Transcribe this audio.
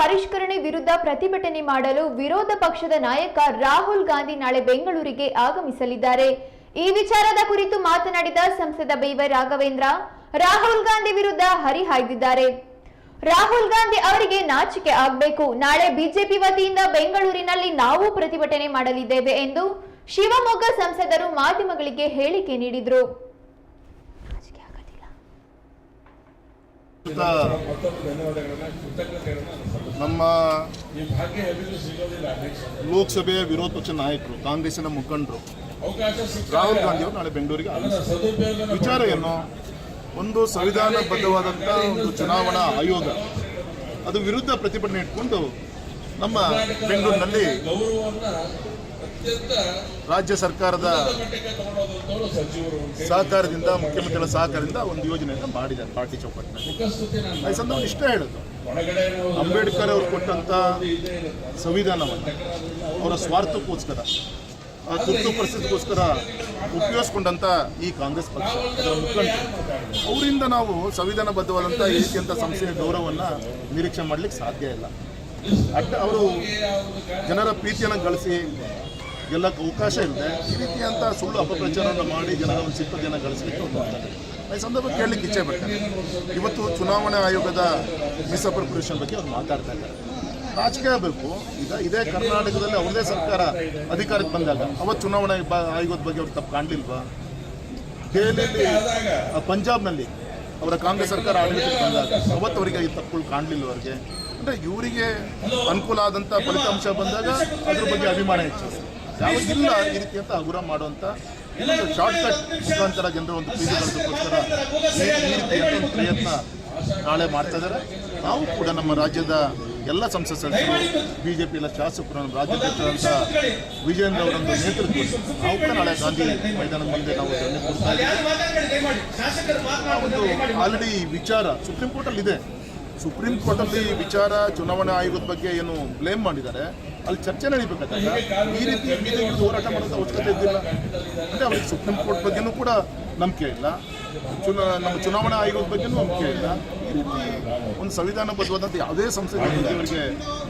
ಪರಿಷ್ಕರಣೆ ವಿರುದ್ಧ ಪ್ರತಿಭಟನೆ ಮಾಡಲು ವಿರೋಧ ಪಕ್ಷದ ನಾಯಕ ರಾಹುಲ್ ಗಾಂಧಿ ನಾಳೆ ಬೆಂಗಳೂರಿಗೆ ಆಗಮಿಸಲಿದ್ದಾರೆ. ಈ ವಿಚಾರದ ಕುರಿತು ಮಾತನಾಡಿದ ಸಂಸದ ಬೈವ ರಾಘವೇಂದ್ರ, ರಾಹುಲ್ ಗಾಂಧಿ ವಿರುದ್ಧ ಹರಿಹಾಯ್ದಿದ್ದಾರೆ. ರಾಹುಲ್ ಗಾಂಧಿ ಅವರಿಗೆ ನಾಚಿಕೆ ಆಗಬೇಕು. ನಾಳೆ ಬಿಜೆಪಿ ವತಿಯಿಂದ ಬೆಂಗಳೂರಿನಲ್ಲಿ ನಾವು ಪ್ರತಿಭಟನೆ ಮಾಡಲಿದ್ದೇವೆ ಎಂದು ಶಿವಮೊಗ್ಗ ಸಂಸದರು ಮಾಧ್ಯಮಗಳಿಗೆ ಹೇಳಿಕೆ ನೀಡಿದರು. ನಮ್ಮ ಲೋಕಸಭೆಯ ವಿರೋಧ ಪಕ್ಷ ನಾಯಕರು, ಕಾಂಗ್ರೆಸ್ಸಿನ ಮುಖಂಡರು, ರಾಹುಲ್ ಗಾಂಧಿ ಅವರು ನಾಳೆ ಬೆಂಗಳೂರಿಗೆ. ವಿಚಾರ ಏನು ಒಂದು ಸಂವಿಧಾನಬದ್ಧವಾದಂಥ ಒಂದು ಚುನಾವಣಾ ಆಯೋಗ ಅದು ವಿರುದ್ಧ ಪ್ರತಿಭಟನೆ ಇಟ್ಕೊಂಡು ನಮ್ಮ ಬೆಂಗಳೂರಿನಲ್ಲಿ ರಾಜ್ಯ ಸರ್ಕಾರದ ಸಹಕಾರದಿಂದ ಮುಖ್ಯಮಂತ್ರಿಗಳ ಸಹಕಾರದಿಂದ ಒಂದು ಯೋಜನೆಯನ್ನು ಮಾಡಿದ್ದಾರೆ ಪಾಟಿ ಚೌಕಟ್ಟಿನಲ್ಲಿ. ಸಂದರ್ಭ ಇಷ್ಟ ಹೇಳೋದು. ಅಂಬೇಡ್ಕರ್ ಅವರು ಕೊಟ್ಟಂತ ಸಂವಿಧಾನವನ್ನು ಅವರ ಸ್ವಾರ್ಥಕ್ಕೋಸ್ಕರ ಆ ತುರ್ತು ಪರಿಸ್ಥಿತಿಗೋಸ್ಕರ ಉಪಯೋಗಿಸ್ಕೊಂಡಂತ ಈ ಕಾಂಗ್ರೆಸ್ ಪಕ್ಷ. ಅದರ ಮುಖಂಡರು. ಅವರಿಂದ ನಾವು ಸಂವಿಧಾನಬದ್ಧವಾದಂಥ ಈ ರೀತಿಯಂಥ ಸಂಸ್ಥೆಯ ಗೌರವವನ್ನು ನಿರೀಕ್ಷೆ ಮಾಡಲಿಕ್ಕೆ ಸಾಧ್ಯ ಇಲ್ಲ. ಅಡ್ಡ ಅವರು ಜನರ ಪ್ರೀತಿಯನ್ನು ಗಳಿಸಿ ಗೆಲ್ಲಕ್ಕೆ ಅವಕಾಶ ಇರುತ್ತೆ ಈ ರೀತಿಯಂಥ ಸುಳ್ಳು ಅಪಪ್ರಚಾರವನ್ನು ಮಾಡಿ ಜನರ ಒಂದು ಸಿಕ್ಕ ಜನ ಗಳಿಸಲಿಕ್ಕೆ ಮಾಡ್ತಾರೆ. ಈ ಸಂದರ್ಭ ಕೇಳಲಿಕ್ಕೆ ಇಚ್ಛೆ ಪಡ್ತಾರೆ. ಇವತ್ತು ಚುನಾವಣಾ ಆಯೋಗದ ಮಿಸ್ಅಪ್ರಪ್ರೇಷನ್ ಬಗ್ಗೆ ಅವ್ರು ಮಾತಾಡ್ತಾ ಇದ್ದಾರೆ. ರಾಜಕೀಯ ಬೇಕು ಈಗ ಇದೇ ಕರ್ನಾಟಕದಲ್ಲಿ ಅವ್ರದೇ ಸರ್ಕಾರ ಅಧಿಕಾರಕ್ಕೆ ಬಂದಾಗ ಅವತ್ತು ಚುನಾವಣಾ ಆಯೋಗದ ಬಗ್ಗೆ ಅವ್ರು ತಪ್ಪು ಕಾಣಲಿಲ್ವಾ? ದೆಹಲಿಯಲ್ಲಿ ಪಂಜಾಬ್ನಲ್ಲಿ ಅವರ ಕಾಂಗ್ರೆಸ್ ಸರ್ಕಾರ ಆಡಳಿತಕ್ಕೆ ಬಂದಾಗ ಅವತ್ತು ಅವರಿಗೆ ಈ ತಪ್ಪುಗಳು ಕಾಣಲಿಲ್ಲ ಅವರಿಗೆ. ಅಂದರೆ ಇವರಿಗೆ ಅನುಕೂಲ ಆದಂಥ ಫಲಿತಾಂಶ ಬಂದಾಗ ಅದ್ರ ಬಗ್ಗೆ ಅಭಿಮಾನ ಹೆಚ್ಚು. ಯಾವುದಿಲ್ಲ ಈ ರೀತಿ ಅಂತ ಹಗುರ ಮಾಡುವಂಥ ಶಾರ್ಟ್ ಕಟ್ ಮುಖಾಂತರ ಜನರ ಒಂದು ಗಳಿಸೋಕ್ಕೋಸ್ಕರ ಈ ಪ್ರಯತ್ನ ನಾಳೆ ಮಾಡ್ತಾ ಇದ್ದಾರೆ. ನಾವು ಕೂಡ ನಮ್ಮ ರಾಜ್ಯದ ಎಲ್ಲ ಸಂಸತ್ ಸದಸ್ಯರು ಬಿ ಜೆ ಪಿ ಎಲ್ಲ ಶಾಸಕರು, ನಮ್ಮ ರಾಜ್ಯಾಧ್ಯಕ್ಷರಾದಂಥ ವಿಜಯೇಂದ್ರ ಅವರೊಂದು ನೇತೃತ್ವದಲ್ಲಿ ನಾವು ಕೂಡ ನಾಳೆ ಗಾಂಧಿ ಮೈದಾನದ ಮುಂದೆ ನಾವು ಧರಣಿ ಕೊಡ್ತಾ ಒಂದು ಆಲ್ರೆಡಿ ವಿಚಾರ ಸುಪ್ರೀಂ ಕೋರ್ಟಲ್ಲಿ ಇದೆ. ಸುಪ್ರೀಂ ಕೋರ್ಟಲ್ಲಿ ವಿಚಾರ ಚುನಾವಣಾ ಆಯೋಗದ ಬಗ್ಗೆ ಏನು ಬ್ಲೇಮ್ ಮಾಡಿದ್ದಾರೆ. ಅಲ್ಲಿ ಚರ್ಚೆ ನಡೀಬೇಕಾದಾಗ ಈ ರೀತಿ ಬೀದಿ ಹಿಡಿದು ಹೋರಾಟ ಮಾಡೋದು ಅವಶ್ಯಕತೆ ಇದ್ದಿಲ್ಲ. ಅಂದರೆ ಅವ್ರಿಗೆ ಸುಪ್ರೀಂ ಕೋರ್ಟ್ ಬಗ್ಗೆನೂ ಕೂಡ ನಂಬಿಕೆ ಇಲ್ಲ. ಚುನಾ, ನಮ್ಮ ಚುನಾವಣಾ ಆಯೋಗದ ಬಗ್ಗೆನೂ ನಂಬಿಕೆ ಇಲ್ಲ ಈ ರೀತಿ ಒಂದು ಸಂವಿಧಾನಬದ್ಧವಾದಂಥ ಯಾವುದೇ ಸಂಸ್ಥೆ ಬಗ್ಗೆ ಅವರಿಗೆ